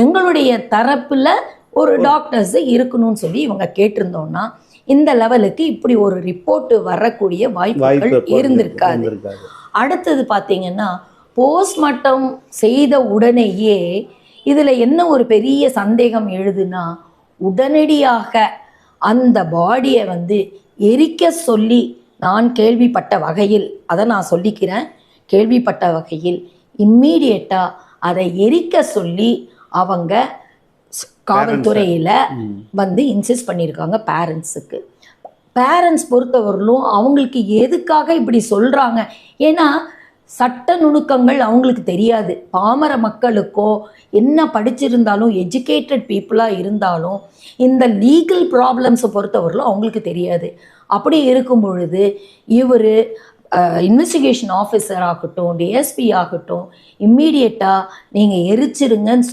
எங்களுடைய தரப்பில் ஒரு டாக்டர்ஸ் இருக்கணும்னு சொல்லி இவங்க கேட்டிருந்தோம்னா இந்த லெவலுக்கு இப்படி ஒரு ரிப்போர்ட் வரக்கூடிய வாய்ப்புகள் வாய்ப்பு இருந்திருக்காது. இருந்திருக்காது அடுத்தது பார்த்தீங்கன்னா போஸ்ட்மார்ட்டம் செய்த உடனேயே இதில் என்ன ஒரு பெரிய சந்தேகம் எழுதுனா உடனடியாக அந்த பாடியை வந்து எரிக்க சொல்லி நான் கேள்விப்பட்ட வகையில் அதை நான் சொல்லிக்கிறேன் கேள்விப்பட்ட வகையில் இம்மீடியட்டாக அதை எரிக்க சொல்லி அவங்க காவல்துறையில். வந்து இன்சிஸ்ட் பண்ணியிருக்காங்க பேரண்ட்ஸுக்கு பேரண்ட்ஸ் பொறுத்தவரையிலும் அவங்களுக்கு எதுக்காக இப்படி சொல்கிறாங்க ஏன்னா சட்ட நுணுக்கங்கள் அவங்களுக்கு தெரியாது. பாமர மக்களுக்கோ என்ன படிச்சிருந்தாலும் எஜுகேட்டட் பீப்புளாக இருந்தாலும் இந்த லீகல் ப்ராப்ளம்ஸை பொறுத்தவரையிலும் அவங்களுக்கு தெரியாது. அப்படி இருக்கும் பொழுது இவர் இன்வெஸ்டிகேஷன் ஆஃபீஸர் ஆகட்டும் டிஎஸ்பி ஆகட்டும் இம்மீடியட்டாக நீங்கள் எரிச்சிருங்கன்னு